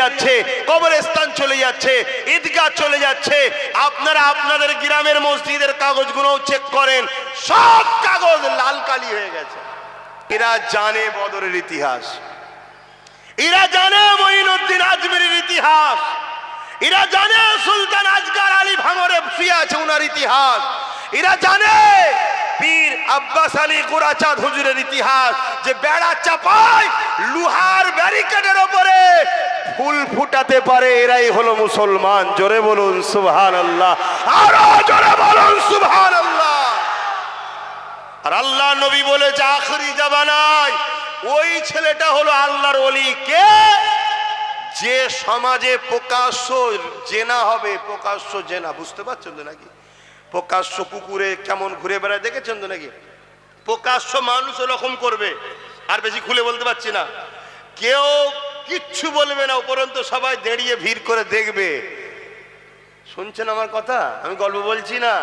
যাচ্ছে, কবরস্থান চলে যাচ্ছে, ঈদগাহ চলে যাচ্ছে। আপনারা আপনাদের গ্রামের মসজিদের কাগজগুলো চেক করেন, সব কাগজ লাল কালি হয়ে গেছে। এরা জানে বদরের ইতিহাস। এরা জানে মঈনুদ্দিন আজমিরের ইতিহাস। এরা জানে সুলতান আজগার আলী ভাঙরে শুয়ে আছে ওনার ইতিহাস। এরা জানে পীর আব্বাস আলী কুরাচাঁদ হুজুরের ইতিহাস, যে বেড়া চাপায় লুহার ব্যারিকেডের ওপরে ফুল ফুটাতে পারে, এরাই হলো মুসলমান। জোরে বলুন সুবহান আল্লাহ আরও জোরে বলুন সুবহান আল্লাহ আর আল্লাহ নবী বলে বলেছে, আখরি ওই ছেলেটা হলো আল্লাহর অলি কে? যে সমাজে প্রকাশ্য জেনা হবে, প্রকাশ্য জেনা। বুঝতে পারছেন তো নাকি? প্রকাশ্য কুকুরে কেমন ঘুরে বেড়ায়, দেখেছেন তো নাকি? প্রকাশ্য মানুষ ওরকম করবে। আর বেশি খুলে বলতে পারছি না। কেউ কিচ্ছু বলবে না, উপরন্ত সবাই দাঁড়িয়ে ভিড় করে দেখবে। শুনছেন আমার কথা? আমি গল্প বলছি না?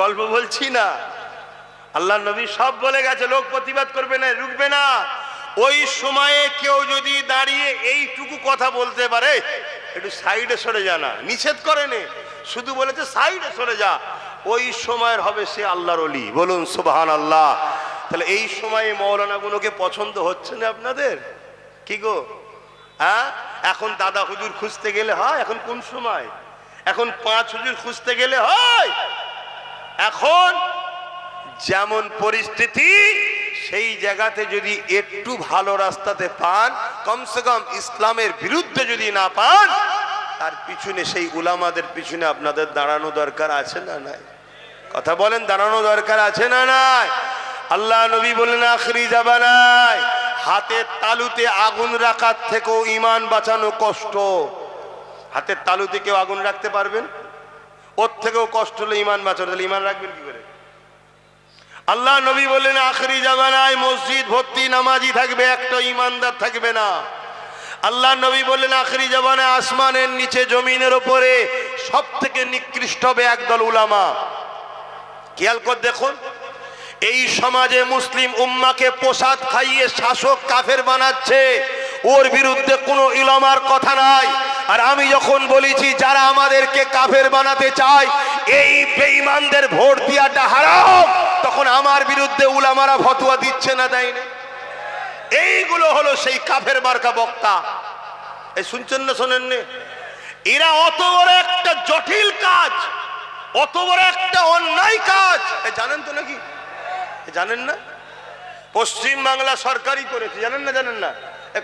গল্প বলছি না। আল্লাহ নবী সব বলে গেছে, লোক প্রতিবাদ করবে না রুকবে না। ওই সময়ে কেউ যদি দাঁড়িয়ে এইটুকু কথা বলতে পারে, একটু সাইডে সরে যা না, নিষেধ করেনি শুধু বলেছে সাইডে সরে যা। ওই সময়ের হবে সে আল্লাহর অলি বলুন সুবহান আল্লাহ তাহলে এই সময়ে মৌলানাগুলোকে পছন্দ হচ্ছে না আপনাদের? কি গো? হ্যাঁ? এখন দাদা হুজুর খুঁজতে গেলে হয়? এখন কোন সময়? এখন পাঁচ হুজুর খুঁজতে গেলে হয়? এখন যেমন পরিস্থিতি, সেই জায়গাতে যদি একটু ভালো রাস্তাতে পান, কমসে কম ইসলামের বিরুদ্ধে যদি না পান, তার পিছনে সেই উলামাদের পিছনে আপনাদের দাঁড়ানো দরকার আছে না নাই? কথা বলেন, দাঁড়ানো দরকার আছে না নাই? আল্লাহ নবী বলেন আখরি জাবানায়। হাতের তালুতে আগুন রাখার থেকেও ইমান বাঁচানো কষ্ট। হাতের তালুতে কেউ আগুন রাখতে পারবেন? ওর থেকেও কষ্ট হলে ইমান বাঁচানো। তাহলে ইমান রাখবেন কি করে? আল্লাহ নবী বললেন, আখরি জামানায় মসজিদ ভর্তি, নামাজি থাকবে, একটা ইমানদার থাকবে না। আল্লাহ নবী বললেন, আখরি জামানায় আসমানের নিচে, জমিনের ওপরে সব থেকে নিকৃষ্ট হবে একদল উলামা। খেয়াল কর দেখুন এই সমাজে মুসলিম উম্মাকে প্রসাদ খাইয়ে শাসক কাফের বানাচ্ছে, ওর বিরুদ্ধে কোনো ইলমার কথা নাই। আর আমি যখন বলেছি, যারা আমাদেরকে কাফের বানাতে চায়, এই বেঈমানদের ভোট দিয়াটা হারাম, তখন আমার বিরুদ্ধে উলামারা ফতোয়া দিচ্ছে না দেয় না এইগুলো হলো সেই কাফের মার্কা বক্তা। এই শুনছেন না শোনেন নে? এরা অত বড় একটা জটিল কাজ, অত বড় একটা অন্যায় কাজ। জানেন তো নাকি? জানেন না? পশ্চিম বাংলা সরকারই করেছে, জানেন না জানেন না?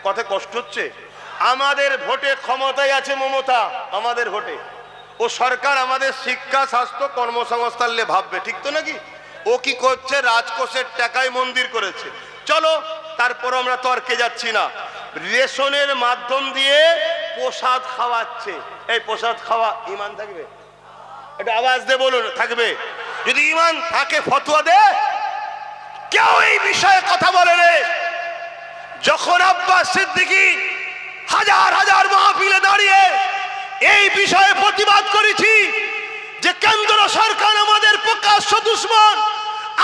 কথা কষ্ট হচ্ছে? আমাদের ভোটে ক্ষমতায় আছে মমতা, আমাদের ভোটে। ও সরকার আমাদের শিক্ষা, স্বাস্থ্য, কর্মসংস্থান নিয়ে ভাববে, ঠিক তো নাকি? ও কি করছে? রাজকোষের টাকায় মন্দির করেছে। চলো, তারপর আমরা তর্কে যাচ্ছি না। রেশনের মাধ্যম দিয়ে প্রসাদ খাওয়াচ্ছে। এই প্রসাদ খাওয়া ইমান থাকবে? একটু আওয়াজ দে বলুন, থাকবে? যদি ইমান থাকে, ফতোয়া দে। কেউ এই বিষয়ে কথা বলে রে যখন আব্বাস সিদ্দিকী হাজার হাজার মাহফিলে দাঁড়িয়ে এই বিষয়ে প্রতিবাদ করেছি যে কেন্দ্র সরকার আমাদের প্রকাশ্য দুশ্মন,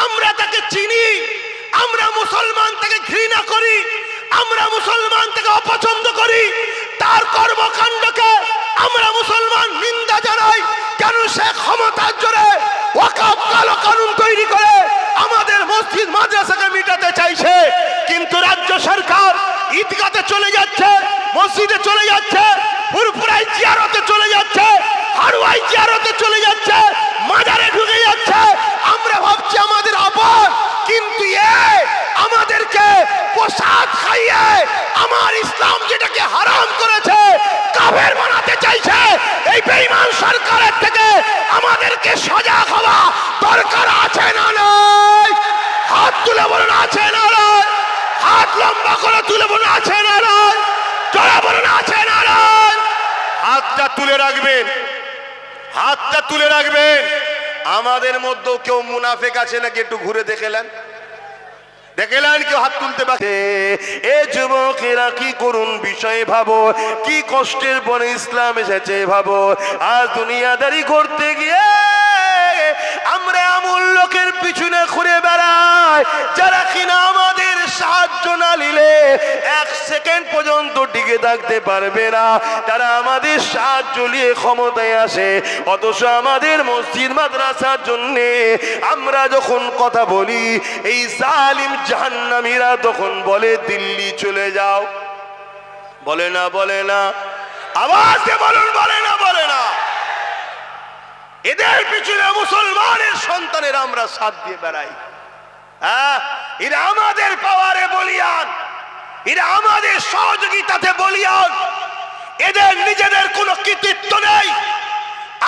আমরা তাকে চিনি, আমরা মুসলমান তাকে ঘৃণা করি, আমরা মুসলমান তাকে অপছন্দ করি, তার কর্মকাণ্ডকে আমরা মুসলমান নিন্দা জানাই, কেন সে ক্ষমতার জোরে ওয়াকাফ কালো কানুন তৈরি করে আমাদের মসজিদ মাদ্রাসাকে মিটাতে চাইছে, কিন্তু রাজ্য সরকার ঈদগাতে চলে যাচ্ছে, মসজিদে চলে যাচ্ছে ফুরফুরাই জিয়ারতে চলে যাচ্ছে হারুয়াই জিয়ারতে চলে যাচ্ছে, মাজারে ঢুকে যাচ্ছে। আমরা ভাবছি আমাদের আপন কিন্তু এ আমাদেরকে প্রসাদ খাইয়ে আমার ইসলাম যেটাকে হারাম করেছে, কাফের বানাতে চাইছে। এই বেঈমান সরকারের থেকে আমাদেরকে সজাগ হওয়া দরকার আছে না নাই? হাত তুলে বলুন, আছে না নাই? হাত লম্বা করে তুলে বলুন, আছে না নাই? জোরে বলুন, আছে না নাই? হাতটা তুলে রাখবেন। হাতটা তুলে রাখবেন। আমাদের মধ্যেও কেউ মুনাফেক আছে নাকি একটু ঘুরে দেখেলেন দেখেলেন কেউ হাত তুলতে পারে? এ যুবকেরা কি করুন বিষয়ে ভাবো, কি কষ্টের পরে ইসলাম এসেছে ভাবো। আর দুনিয়াদারি করতে গিয়ে আমরা আমূল লোকের পিছনে ঘুরে বেড়াই, যারা কিনা আমাদের সাহায্য না নিলে এক সেকেন্ড পর্যন্ত টিকে থাকতে পারবে না। তারা আমাদের সাহায্য নিয়ে ক্ষমতায় আসে, অথচ আমাদের মসজিদ, মাদ্রাসার জন্য আমরা যখন কথা বলি, এই জালিম জাহান্নামীরা তখন বলে, দিল্লি চলে যাও। বলে না বলে না। আওয়াজ বলুন, বলে না বলে না। এদের পিছনে মুসলমানের সন্তানের আমরা সাথ দিয়ে বেড়াই। এরা আমাদের পাওয়ারে বলিয়ান। এরা আমাদের সহযোগিতাতে বলিয়ান। এদের নিজেদের কোনো কৃতিত্ব নেই।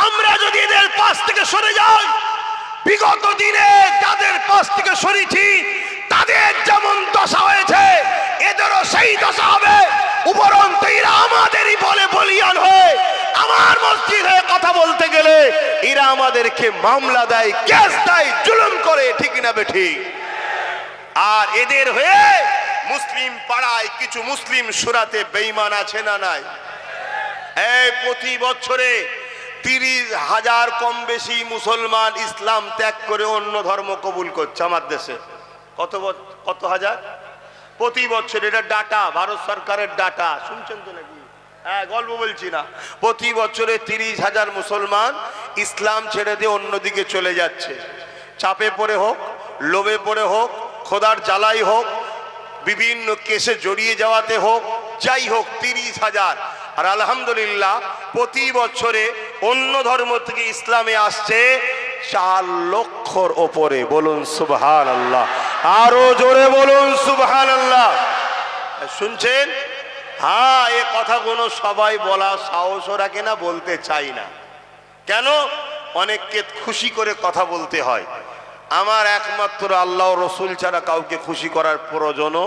আমরা যদি এদের পাশ থেকে সরে যাই, বিগত দিনে যাদের পাশ থেকে সরেছি, তাদের যেমন দশা হয়েছে, এদেরও সেই দশা হবে। উপরন্ত এরা আমাদেরই বলে বলিয়ান হয়ে আমার মসজিদ হয়ে কথা বলতে গেলে এরা আমাদেরকে মামলা দেয়, কেস দেয়, জুলুম করে, ঠিক না বেঠিক? আর এদের হয়ে মুসলিম পাড়ায় কিছু মুসলিম সুরাতে বেঈমান আছে না নাই? এই প্রতি বছরে তিরিশ হাজার কম বেশি মুসলমান ইসলাম ত্যাগ করে অন্য ধর্ম কবুল করছে আমার দেশে। কত কত হাজার? প্রতি বছর এটা ডাটা, ভারত সরকারের ডাটা। শুনছেন তো নাকি? হ্যাঁ গল্প বলছি না। প্রতি বছরে তিরিশ হাজার মুসলমান ইসলাম ছেড়ে দিয়ে অন্যদিকে চলে যাচ্ছে। চাপে পড়ে হোক, লোভে পড়ে হোক খোদার জ্বালাই হোক, বিভিন্ন কেসে জড়িয়ে যাওয়াতে হোক, যাই হোক, তিরিশ হাজার। আর আলহামদুলিল্লাহ, প্রতি বছরে অন্য ধর্ম থেকে ইসলামে আসছে চার লক্ষর ওপরে। বলুন সুবহান আল্লাহ আরও জোরে বলুন সুবহান আল্লাহ শুনছেন? হ্যাঁ এ কথাগুলো সবাই বলা সাহসও রাখে না বলতে চাই না। কেন? অনেককে খুশি করে কথা বলতে হয়। আমার একমাত্র আল্লাহ রসুল ছাড়া কাউকে খুশি করার প্রয়োজনও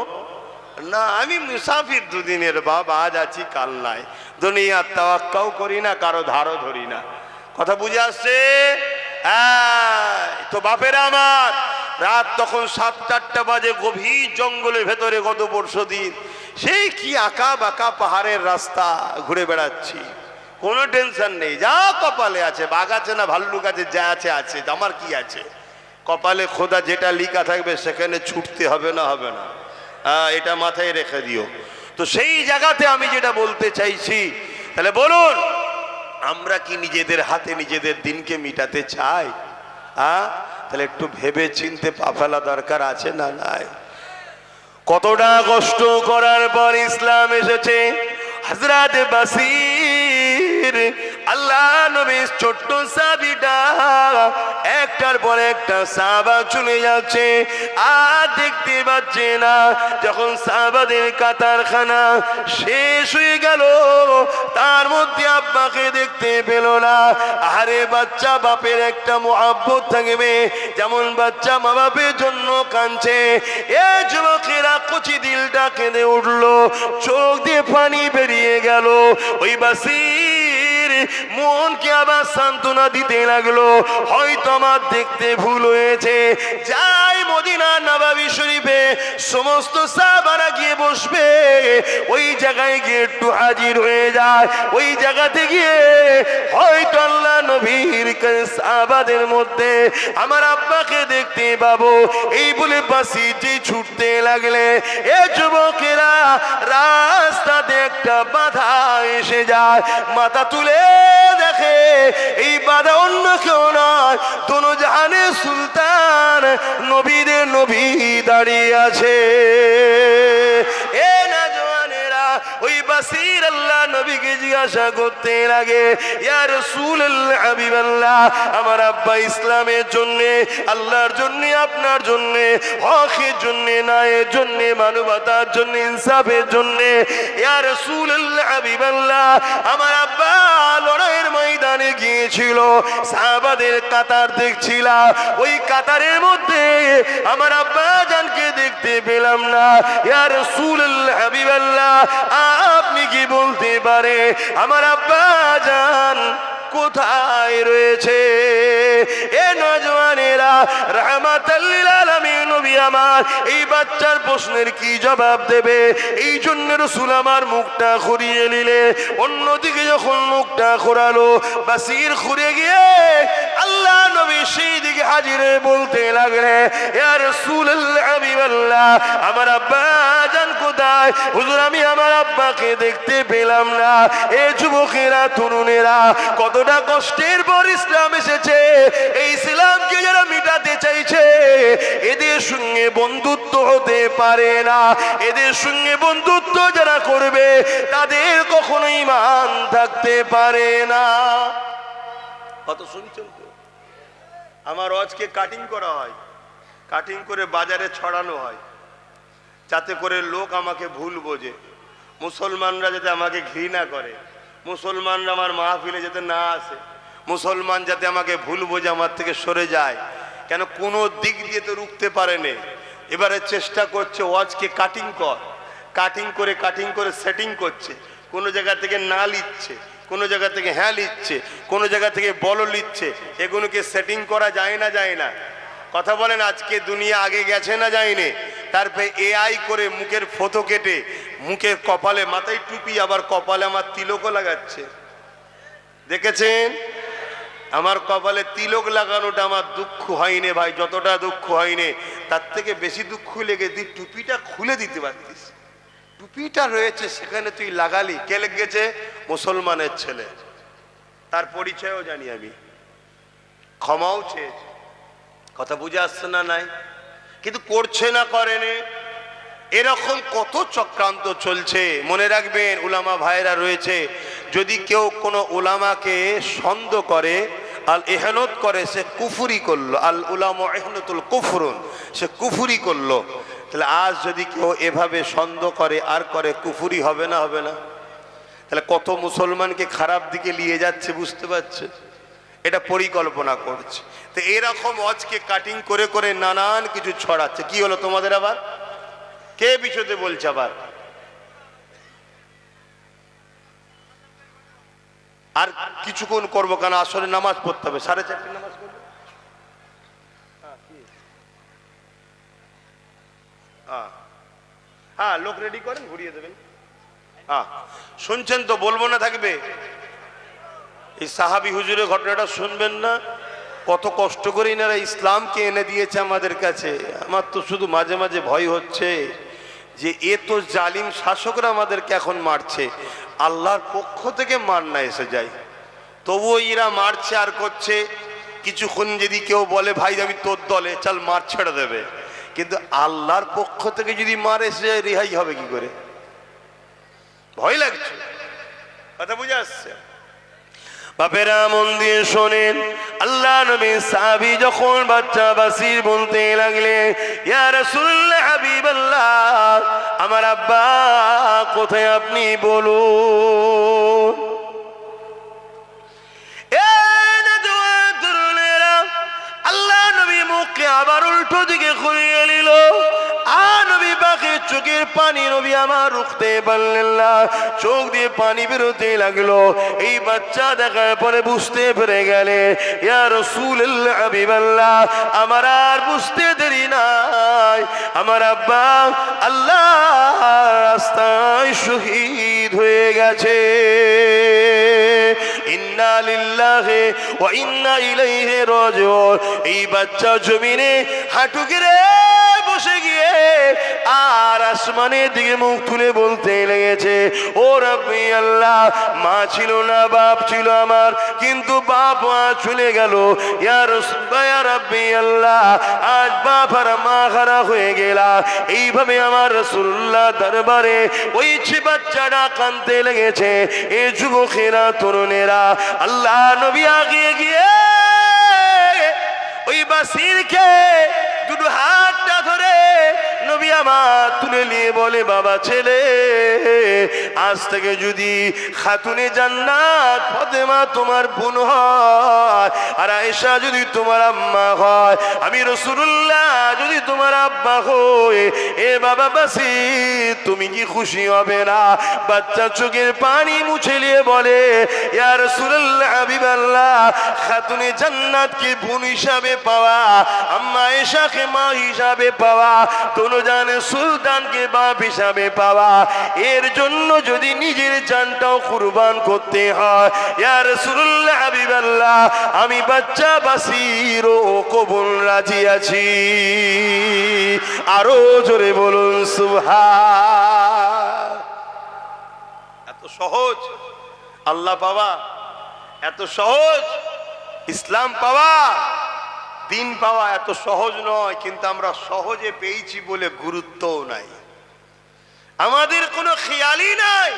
না। আমি মুসাফির দুদিনের বাপ, আজ আছি কাল নাই। দুনিয়ার তাওয়াক্কাও করি না, কারও ধারও ধরি না। কথা বুঝে আসছে? তো বাপের আমার। রাত তখন সাত চারটা বাজে, গভীর জঙ্গলের ভেতরে গত পরশু দিন। সেই কি আঁকা বাঁকা পাহাড়ের রাস্তা ঘুরে বেড়াচ্ছি। কোনো টেনশন নেই, যা কপালে আছে, বাঘ আছে না, ভাল্লুক আছে, যা আছে আছে, আমার কি আছে? কপালে খোদা যেটা লিখা থাকবে সেখানে ছুটতে হবে না হবে না। হ্যাঁ এটা মাথায় রেখে দিও। তো সেই জায়গাতে আমি যেটা বলতে চাইছি, তাহলে বলুন, আমরা কি নিজেদের হাতে নিজেদের দিনকে মিটাতে চাই? হ্যাঁ তাহলে একটু ভেবে চিনতে পা ফেলা দরকার আছে না নাই? কতটা কষ্ট করার পর ইসলাম এসেছে হজরত বাসির আল্লাহ নবীর ছোট্ট সাবিটা, একটার পর একটা সাবা চলে যাচ্ছে। আর দেখতে পাচ্ছে না, যখন সাবাদের কাতারখানা শেষ হয়ে গেল, তার মধ্যে আব্বাকে দেখতে পেল না। আরে বাচ্চা, বাপের একটা মোহাব্বত থাকবে, যেমন বাচ্চা মা বাপের জন্য কাঁদছে। এ যুবকেরা কচি দিলটা কেঁদে উঠল, চোখ দিয়ে পানি বেরিয়ে গেল। ওই বাসির মনকে আবার সান্ত্বনা দিতে লাগল। হয়তো আমার দেখতে ভুল হয়েছে। মদিনা নবাবি শরীফে সমস্ত সাহাবারা গিয়ে বসবে। ওই জায়গায় গিয়ে একটু হাজির হয়ে যায়। ওই জায়গাতে গিয়ে হয়তো আল্লাহ নবীর মধ্যে আমার আব্বাকে দেখতে পাবো। এই বলে বাসি যে ছুটতে লাগলে, এ যুবকেরা রাস্তাতে একটা বাধা এসে যায়। মাথা তুলে এই বাধা অন্য কেউ নয়, দোনো জাহানে সুলতান নবীদের নবী দাঁড়িয়ে আছে। এ না ওই বাসির আল্লাহ নবীকে জিজ্ঞাসা করতে লাগে ইয়া রাসূলুল্লাহ, হাবিবাল্লাহ, আমার আব্বা ইসলামের জন্য, আল্লাহর জন্য, আপনার জন্য, হকের জন্য, ন্যায়ের জন্য, মানবতার জন্য, ইনসাফের জন্য, ইয়া রাসূলুল্লাহ, হাবিবাল্লাহ, আমার আব্বা লড়াইয়ের ময়দানে গিয়েছিল, সাহাবাদের কাতার দেখছিলাম, ওই কাতারের মধ্যে আমার আব্বা জানকে দেখতে পেলাম না, ইয়া রাসূলুল্লাহ, হাবিবাল্লাহ, আপনি কি বলতে পারে আমার আব্বা জান কোথায় রয়েছে? এ নজওয়ানেরা রহমাতাল্লিল আলামিন, নবী আমার, এই বাচ্চার প্রশ্নের কি জবাব দেবে? এই জন্য রসুল আমার মুখটা ঘুরিয়ে নিলে, অন্যদিকে যখন মুখটা ঘোরালো, বাসির ঘুরে গিয়ে আল্লাহ নবী সেই দিকে হাজির বলতে লাগলে রাসূলুল্লাহ, হাবিবাল্লাহ, আমার আব্বা কোথায় হুজুর, আমি আমার আব্বাকে দেখতে পেলাম না। এ যুবকেরা, তরুণেরা, কতটা কষ্টের পর ইসলাম এসেছে। এই ইসলামকে যারা মিটাতে চাইছে, এদের সঙ্গে বন্ধুত্ব হতে পারে না। এদের সঙ্গে বন্ধুত্ব যারা করবে, তাদের কখনোই মান থাকতে পারে না। কত শুনছেন তো? আমার অজকে কাটিং করা হয়। কাটিং করে বাজারে ছড়ানো হয়। যাতে করে লোক আমাকে ভুল বোঝে। মুসলমানরা যাতে আমাকে ঘৃণা করে। মুসলমানরা আমার মাহফিলে যাতে না আসে। মুসলমান যাতে আমাকে ভুল বোঝে, আমার থেকে সরে যায়। কেন কোনো দিক দিয়ে তো রুখতে পারেনি এবারে চেষ্টা করছে ওয়াজকে কাটিং কর। কাটিং করে কাটিং করে সেটিং করছে। কোনো জায়গা থেকে না লিচ্ছে কোনো জায়গা থেকে হ্যাঁ লিচ্ছে কোনো জায়গা থেকে বল লিচ্ছে এগুলোকে সেটিং করা যায় না যায় না। কথা বলেন, আজকে দুনিয়া আগে গেছে না যায়নি? তারপরে এআই করে মুখের ফটো কেটে, মুখের কপালে, মাথায় টুপি, আবার কপালে আমার তিলকও লাগাচ্ছে। দেখেছেন? আমার কপালে তিলক লাগানোটা আমার দুঃখ হয়নি ভাই, যতটা দুঃখ হয়নি, তার থেকে বেশি দুঃখ লেগে তুই টুপিটা খুলে দিতে পারতিস। টুপিটা রয়েছে, সেখানে তুই লাগালি। কে লেগেছে? মুসলমানের ছেলে। তার পরিচয়ও জানি আমি। ক্ষমাও চেয়েছে। কথা বুঝে আসছে না নাই? কিন্তু করছে না, করেনি। এরকম কত চক্রান্ত চলছে। মনে রাখবেন, উলামা ভাইরা রয়েছে। যদি কেউ কোনো উলামাকে সন্দেহ করে, আল এহনত করে, সে কুফুরি করল। আল উলাম এহনতুল কুফরুন, সে কুফুরি করল। তাহলে আজ যদি কেউ এভাবে সন্দেহ করে, আর করে, কুফুরি হবে না হবে না? তাহলে কত মুসলমানকে খারাপ দিকে নিয়ে যাচ্ছে, বুঝতে পারছে এটা পরিকল্পনা করছে। তো এরকম অজকে কাটিং করে করে নানান কিছু ছড়াচ্ছে। কি হলো তোমাদের আবার? কে পিছতে বলছে আবার? আর কিছুক্ষণ করব কেন? আসলে নামাজ পড়তে হবে। সাড়ে চারটে নামাজ হ্যাঁ। হ্যাঁ লোক রেডি করেন, ঘুরিয়ে দেবেন। হ্যাঁ। শুনছেন তো, বলব না থাকবে? এই সাহাবি হুজুরের ঘটনাটা শুনবেন না? কত কষ্ট করে এনারা ইসলামকে এনে দিয়েছে আমাদের কাছে। আমার তো শুধু মাঝে মাঝে ভয় হচ্ছে যে এ তো জালিম শাসকরা আমাদেরকে এখন মারছে। আল্লাহর পক্ষ থেকে মার না এসে যায়। তবুও এরা মারছে আর করছে। কিছুক্ষণ যদি কেউ বলে, ভাই, আমি তোর দলে, চাল, মার ছেড়ে দেবে। কিন্তু আল্লাহর পক্ষ থেকে যদি মার এসে যায়, রেহাই হবে কি করে? ভয় লাগছে। কথা বুঝে আসছে? বাপেরা মন দিয়ে শোনেন। আল্লাহ নবী সাহাবি যখন বাচ্চা বাসির বলতে লাগলে আমার আব্বা, কোথায় আপনি বলুন? রুখতে পারলেন না চোখ দিয়ে পানি বেরোতে লাগল। এই বাচ্চা দেখার পরে বুঝতে পেরে গেলে আমার আর বুঝতে দেরি নাই। আমার আব্বা আল্লাহ রাস্তায় শহীদ হয়ে গেছে। এই বাচ্চা জমিনে হাঁটু গিয়ে আর আসমানের দিকে মুখ তুলে বলতে লেগেছে, ও রব্বি আল্লাহ, মা ছিল না, বাপ ছিল আমার, কিন্তু বাপ মা চলে গেল। রব্বি আল্লাহ, আজ বাপ আর মা খারাপ হয়ে গেলা। এইভাবে আমার রসুল্লাহ দরবারে ওই ছে বাচ্চাটা কানতে লেগেছে। এ যুবকেরা, তরুণেরা, আল্লাহ নবী আগে গিয়ে ওই বাসিরকে দুটো নবী আমার তুলে নিয়ে বলে বাবা ছেলে আজ থেকে যদি খাতুনে জান্নাত ফতেমা তোমার বোন হয়, আর আয়েশা যদি তোমার আম্মা হয়, আমি রসুল্লাহ যদি তোমার আব্বা হই, এ বাবা বাসি, তুমি কি খুশি হবে না? বাচ্চা চোখের পানি মুছে নিয়ে বলে, ইয়া রাসূলুল্লাহ হাবিবাল্লাহ, খাতুনে জান্নাতকে বোন হিসাবে পাওয়া, আম্মা এশাকে মা হিসাবে পাওয়া দোনো জানে সুলতানকে বাপ হিসাবে পাওয়া, এর জন্য যদি নিজের জানটাও কুরবান করতে হয় আমি বাচ্চা বাসির ও কবুল রাজি আছি। আরও জোরে বলুন, সুবহান। এত সহজ, আল্লাহ পাওয়া। এত সহজ, ইসলাম পাওয়া। দিন পাওয়া এত সহজ নয়, কিন্তু আমরা সহজে পেয়েছি বলে গুরুত্বও নাই। আমাদের কোনো খেয়ালই নাই।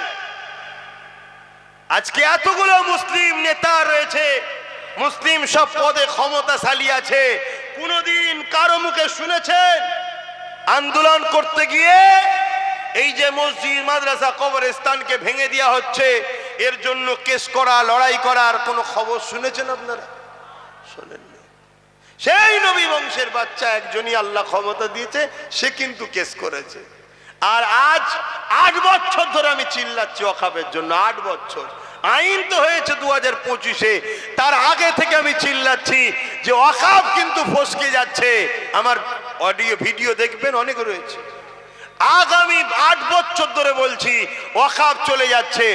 আজকে এতগুলো মুসলিম নেতা রয়েছে, মুসলিম সব পদে ক্ষমতাশালী আছে, কোনদিন কারও মুখে শুনেছেন? আন্দোলন করতে গিয়ে এই যে মসজিদ, মাদ্রাসা, কবরস্থানকে ভেঙে দেওয়া হচ্ছে, এর জন্য কেস করা, লড়াই করার কোনো খবর শুনেছেন আপনারা? শোনেননি। সেই নবী বংশের বাচ্চা একজনই আল্লাহ ক্ষমতা দিয়েছে, সে কিন্তু কেস করেছে। আর আজ আট বছর ধরে আমি চিল্লাচ্ছি অখাপের জন্য, আট বছর। আইন তো হয়েছে দু হাজার পঁচিশে, তার আগে থেকে আমি চিল্লাচ্ছি যে অখাব কিন্তু ফসকে যাচ্ছে। আমার অডিও, ভিডিও দেখবেন, অনেক রয়েছে। আগামী আট বছর ধরে বলছি অখাব চলে যাচ্ছে।